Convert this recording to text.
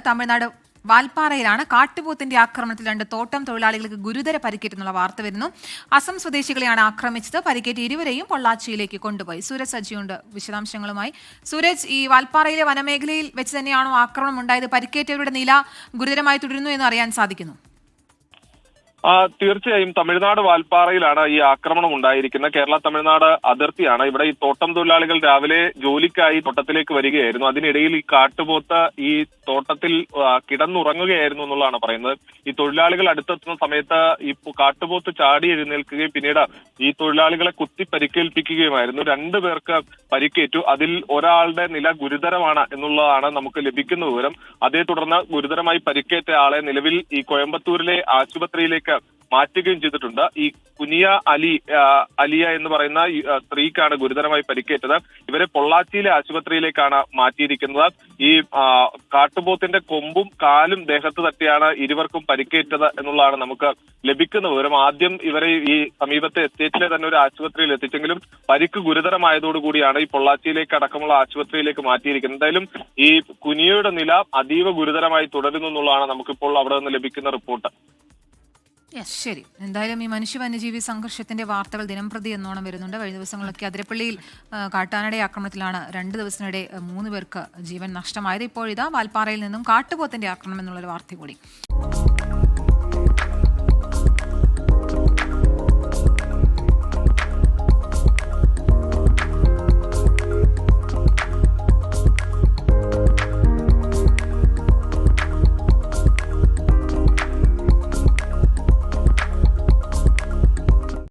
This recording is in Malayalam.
തമിഴ്നാട് വാൽപ്പാറയിലാണ് കാട്ടുപോത്തിന്റെ ആക്രമണത്തിൽ രണ്ട് തോട്ടം തൊഴിലാളികൾക്ക് ഗുരുതര പരിക്കേറ്റെന്നുള്ള വാർത്ത വരുന്നു. അസം സ്വദേശികളെയാണ് ആക്രമിച്ചത്. പരിക്കേറ്റ് ഇരുവരെയും പൊള്ളാച്ചിയിലേക്ക് കൊണ്ടുപോയി. സൂരജ് സജിയുണ്ട്. വിശദാംശങ്ങളുമായി സൂരജ് ഈ വാൽപ്പാറയിലെ വനമേഖലയിൽ വെച്ച് തന്നെയാണോ ആക്രമണം ഉണ്ടായത്? പരിക്കേറ്റവരുടെ നില ഗുരുതരമായി തുടരുന്നു എന്ന് അറിയാൻ സാധിക്കുന്നു. തീർച്ചയായും തമിഴ്നാട് വാൽപ്പാറയിലാണ് ഈ ആക്രമണം ഉണ്ടായിരിക്കുന്നത്. കേരള തമിഴ്നാട് അതിർത്തിയാണ്. ഇവിടെ ഈ തോട്ടം തൊഴിലാളികൾ രാവിലെ ജോലിക്കായി തോട്ടത്തിലേക്ക് വരികയായിരുന്നു. അതിനിടയിൽ ഈ കാട്ടുപോത്ത് ഈ തോട്ടത്തിൽ കിടന്നുറങ്ങുകയായിരുന്നു എന്നുള്ളതാണ് പറയുന്നത്. ഈ തൊഴിലാളികൾ അടുത്തെത്തുന്ന സമയത്ത് ഈ കാട്ടുപോത്ത് ചാടി എഴുന്നേൽക്കുകയും പിന്നീട് ഈ തൊഴിലാളികളെ കുത്തി പരിക്കേൽപ്പിക്കുകയുമായിരുന്നു. രണ്ടു പേർക്ക് പരിക്കേറ്റു. അതിൽ ഒരാളുടെ നില ഗുരുതരമാണ് എന്നുള്ളതാണ് നമുക്ക് ലഭിക്കുന്ന വിവരം. അതേ തുടർന്ന് ഗുരുതരമായി പരിക്കേറ്റ ആളെ നിലവിൽ ഈ കോയമ്പത്തൂരിലെ ആശുപത്രിയിലേക്ക് മാറ്റുകയും ചെയ്തിട്ടുണ്ട്. ഈ കുനിയ അലി അലിയ എന്ന് പറയുന്ന സ്ത്രീക്കാണ് ഗുരുതരമായി പരിക്കേറ്റത്. ഇവരെ പൊള്ളാച്ചിയിലെ ആശുപത്രിയിലേക്കാണ് മാറ്റിയിരിക്കുന്നത്. ഈ കാട്ടുപോത്തിന്റെ കൊമ്പും കാലും ദേഹത്ത് തട്ടിയാണ് ഇരുവർക്കും പരിക്കേറ്റത് എന്നുള്ളതാണ് നമുക്ക് ലഭിക്കുന്ന വിവരം. ആദ്യം ഇവരെ ഈ സമീപത്തെ എസ്റ്റേറ്റിലെ തന്നെ ഒരു ആശുപത്രിയിൽ എത്തിച്ചെങ്കിലും പരിക്ക് ഗുരുതരമായതോടുകൂടിയാണ് ഈ പൊള്ളാച്ചിയിലേക്ക് അടക്കമുള്ള ആശുപത്രിയിലേക്ക് മാറ്റിയിരിക്കുന്നത്. എന്തായാലും ഈ കുനിയയുടെ നില അതീവ ഗുരുതരമായി തുടരുന്നു എന്നുള്ളതാണ് നമുക്കിപ്പോൾ അവിടെ നിന്ന് ലഭിക്കുന്ന റിപ്പോർട്ട്. ശരി. എന്തായാലും ഈ മനുഷ്യ വന്യജീവി സംഘർഷത്തിന്റെ വാർത്തകൾ ദിനംപ്രതി എന്നോണം വരുന്നുണ്ട്. കഴിഞ്ഞ ദിവസങ്ങളൊക്കെ അതിരപ്പള്ളിയിൽ കാട്ടാനയുടെ ആക്രമണത്തിലാണ് രണ്ട് ദിവസത്തിനിടെ മൂന്ന് പേർക്ക് ജീവൻ നഷ്ടമായത്. ഇപ്പോൾ ഇതാ വാൽപ്പാറയിൽ നിന്നും കാട്ടുപോത്തിന്റെ ആക്രമണം എന്നുള്ളൊരു വാർത്ത കൂടി.